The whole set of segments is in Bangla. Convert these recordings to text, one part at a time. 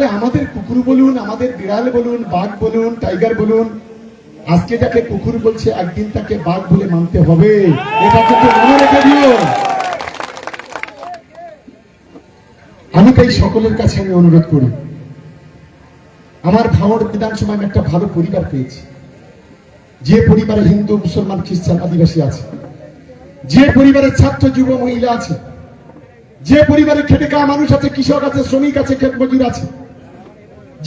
তবে আমাদের কুকুর বলুন, আমাদের বিড়াল বলুন, বাঘ বলুন, টাইগার বলুন, আজকে যাকে কুকুর বলছে, একদিন তাকে বাঘ বলে মানতে হবে। এটা কিন্তু মনে রেখে দিও আমি তাই সকলের কাছে আমি অনুরোধ করি। আমার ভাঙড় বিধানসভায় আমি একটা ভালো পরিবার পেয়েছি। যে পরিবারে হিন্দু, মুসলমান, খ্রিস্টান, আদিবাসী আছে। যে পরিবারের ছাত্র, যুব, মহিলা আছে। যে পরিবারে খেটে খাওয়া মানুষ আছে, কৃষক আছে, শ্রমিক আছে ক্ষেত মজুর আছে।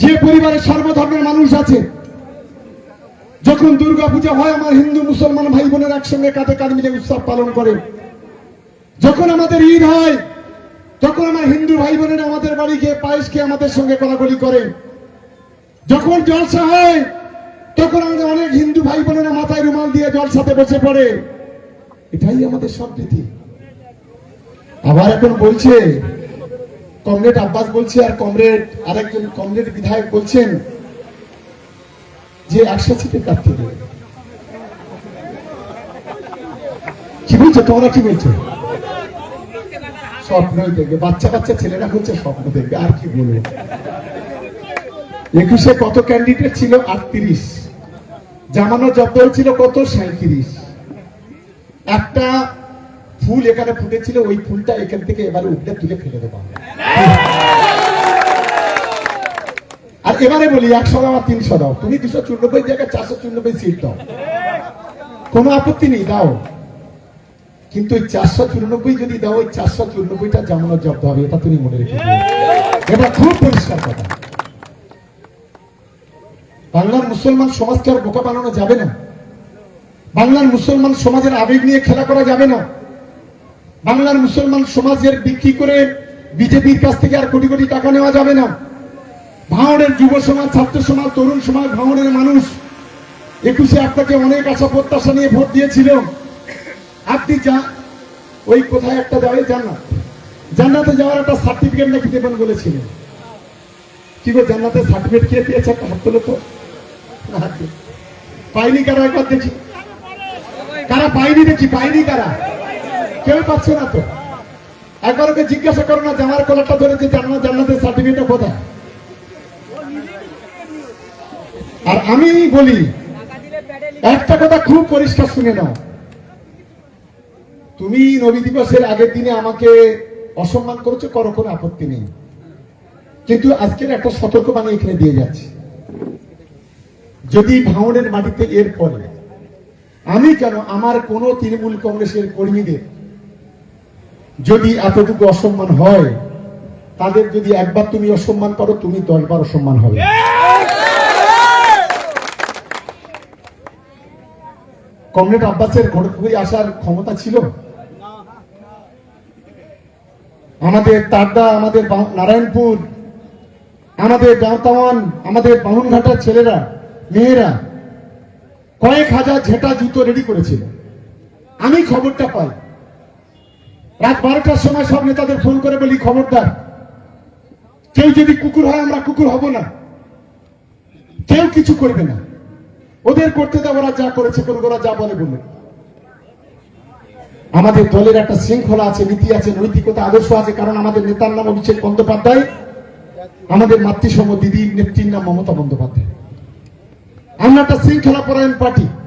যে পরিবারে সর্বধর্মের মানুষ আছে, যখন দুর্গা পূজা হয়, আমার হিন্দু, মুসলমান ভাই বোনের একসঙ্গে কাঁধে কাঁধ মিলে উৎসব পালন করে। যখন আমাদের ঈদ হয়, তখন আমার হিন্দু ভাই বোনেরা আমাদের বাড়ি গিয়ে পায়েস খেয়ে আমাদের সঙ্গে কলাকলি করে। যখন জলসা হয়, তখন আমাদের অনেক হিন্দু ভাই বোনেরা মাথায় রুমাল দিয়ে জলসাতে বসে পড়ে। এটাই আমাদের সম্প্রীতি আবার এখন বলছে কমরেড আব্বাস বলছে আর কমরেড আরেকজন কমরেড বিধায়ক বলছেন যে একশো সিটে প্রার্থী দেবে কি বলছো? তোমরা কি বলছো? স্বপ্নই দেখবে। বাচ্চা বাচ্চা ছেলেরা হচ্ছে স্বপ্ন দেখবে, আর কি বলব? একুশে কত ক্যান্ডিডেট ছিল? আটত্রিশ। জামানো জব্দ হয়েছিল কত? সাঁত্রিশ একটা ফুল এখানে ফুটেছিল, ওই ফুলটা এখান থেকে এবারে উঠে তুলে ফেলে দেবো আর এবারে বলি, একশো দাও আর তিনশো দাও। তুমি দুশো চুরানব্বই জায়গায় চারশো চুরানব্বই সিট দাও। কোনো আপত্তি নেই, দাও। কিন্তু ওই চারশো চুরানব্বই যদি দাও, ওই চারশো চুরানব্বইটা জামানত জব্দ হবে, এটা তুমি মনে রেখে এটা খুব পরিষ্কার কথা। বাংলার মুসলমান সমাজকে আর বোকা বানানো যাবে না। বাংলার মুসলমান সমাজের আবেগ নিয়ে খেলা করা যাবে না। বাংলার মুসলমান সমাজের বিক্রি করে বিজেপির কাছ থেকে আর কোটি কোটি টাকা নেওয়া যাবে না। ভাঙড়ের যুব সমাজ, ছাত্র সমাজ, তরুণ সমাজ ভাঙড়ের মানুষ, একুশে আপনাকে অনেক আশা প্রত্যাশা নিয়ে ভোট দিয়েছিল। আপনি যা, ওই কোথায় একটা যাবে জান্নাত। জান্নাতে যাওয়ার একটা সার্টিফিকেট নাকি দেবেন বলেছিলেন কি গো জান্নাতের সার্টিফিকেট কে পেয়েছে একটা হাত তোলো তো? পাইনি কারা একবার দেখি? কারা পাইনি দেখি? পাইনি কারা? কেউ পাচ্ছে না তো। একবার ওকে জিজ্ঞাসা করো না, জামার কলারটা ধরেছে জান্নাত জান্নাতের সার্টিফিকেটটা কোথায়? আর আমি বলি, একটা কথা খুব পরিষ্কার শুনে নাও। তুমি নবী দিবসের আগের দিনে আমাকে অসম্মান করেছ, করো, কোনো আপত্তি নেই। কিন্তু আজকের একটা সতর্ক বাণী এখানে দিয়ে যাচ্ছি। যদি ভাঙনের মাটিতে এর পরে আমি কেন আমার কোন তৃণমূল কংগ্রেসের কর্মীদের যদি এতটুকু অসম্মান হয়, তাদের যদি একবার তুমি অসম্মান করো, তুমি দশবার অসম্মান হবে। কমরেড আব্বাসের ঘটপুরি আসার ক্ষমতা ছিল? আমাদের তারদা আমাদের নারায়ণপুর, আমাদের দাঁতাওয়ান আমাদের বামুনঘাটার ছেলেরা, মেয়েরা, কয়েক হাজার ঝেঁটা জুতো রেডি করেছিল। আমি খবরটা পাই। রাত বারোটার সময় সব নেতাদের ফোন করে বলি, খবরদার, কেউ যদি কুকুর হয়, আমরা কুকুর হব না। কেউ কিছু করবে না। ওদের করতে দাও, ওরা যা করেছে করবে ওরা যা বলে বলবে আমাদের দলের একটা শৃঙ্খলা আছে, নীতি আছে, নৈতিকতা, আদর্শ আছে, কারণ আমাদের নেতার নাম অভিষেক বন্দ্যোপাধ্যায়, আমাদের মাতৃসম দিদির নেত্রীর নাম মমতা বন্দ্যোপাধ্যায়। আমরা একটা শৃঙ্খলা পরায়ণ পার্টি।